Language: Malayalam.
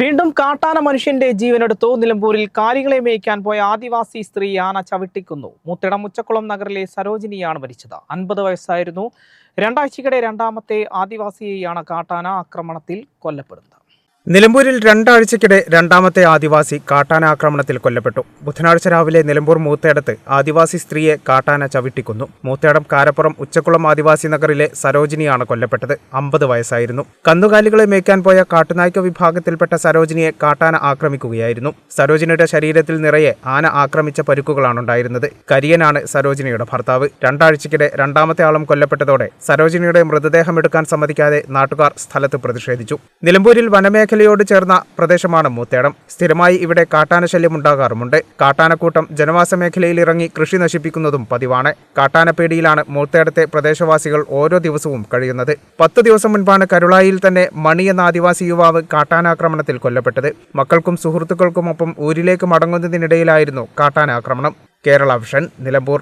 വീണ്ടും കാട്ടാന മനുഷ്യന്റെ ജീവനെടുത്തു നിലമ്പൂരിൽ കാലികളെ മേയ്ക്കാൻ പോയ ആദിവാസി സ്ത്രീ ആന ചവിട്ടിക്കുന്നു. മൂത്തിടം മുച്ചക്കുളം നഗറിലെ സരോജിനിയാണ് മരിച്ചത്. അൻപത് വയസ്സായിരുന്നു. രണ്ടാഴ്ചക്കിടെ രണ്ടാമത്തെ ആദിവാസിയെയാണ് കാട്ടാന ആക്രമണത്തിൽ കൊല്ലപ്പെടുന്നത്. നിലമ്പൂരിൽ രണ്ടാഴ്ചക്കിടെ രണ്ടാമത്തെ ആദിവാസി കാട്ടാന ആക്രമണത്തിൽ കൊല്ലപ്പെട്ടു. ബുധനാഴ്ച രാവിലെ നിലമ്പൂർ മൂത്തേടത്ത് ആദിവാസി സ്ത്രീയെ കാട്ടാന ചവിട്ടിക്കുന്നു. മൂത്തേടം കാരപ്പുറം ഉച്ചക്കുളം ആദിവാസി നഗറിലെ സരോജിനിയാണ് കൊല്ലപ്പെട്ടത്. അമ്പത് വയസ്സായിരുന്നു. കന്നുകാലികളെ മേയ്ക്കാൻ പോയ കാട്ടുനായ്ക്ക വിഭാഗത്തിൽപ്പെട്ട സരോജിനിയെ കാട്ടാന ആക്രമിക്കുകയായിരുന്നു. സരോജിനിയുടെ ശരീരത്തിൽ നിറയെ ആന ആക്രമിച്ച പരുക്കുകളാണുണ്ടായിരുന്നത്. കരിയനാണ് സരോജിനിയുടെ ഭർത്താവ്. രണ്ടാഴ്ചക്കിടെ രണ്ടാമത്തെ ആളും കൊല്ലപ്പെട്ടതോടെ സരോജിനിയുടെ മൃതദേഹം എടുക്കാൻ സമ്മതിക്കാതെ നാട്ടുകാർ സ്ഥലത്ത് പ്രതിഷേധിച്ചു. നിലമ്പൂരിൽ വനമേഖലയോട് ചേർന്ന പ്രദേശമാണ് മൂത്തേടം. സ്ഥിരമായി ഇവിടെ കാട്ടാന ശല്യം ഉണ്ടാകാറുമുണ്ട് കാട്ടാനക്കൂട്ടം ജനവാസ മേഖലയിൽ ഇറങ്ങി കൃഷി നശിപ്പിക്കുന്നതും പതിവാണ്. കാട്ടാനപ്പേടിയിലാണ് മൂത്തേടത്തെ പ്രദേശവാസികൾ ഓരോ ദിവസവും കഴിയുന്നത്. പത്ത് ദിവസം മുൻപാണ് കരുളായിൽ തന്നെ മണി എന്ന ആദിവാസി യുവാവ് കാട്ടാനാക്രമണത്തിൽ കൊല്ലപ്പെട്ടത്. മക്കൾക്കും സുഹൃത്തുക്കൾക്കുമൊപ്പം ഊരിലേക്ക് മടങ്ങുന്നതിനിടയിലായിരുന്നു കാട്ടാനാക്രമണം. കേരള വിഷൻ നിലമ്പൂർ.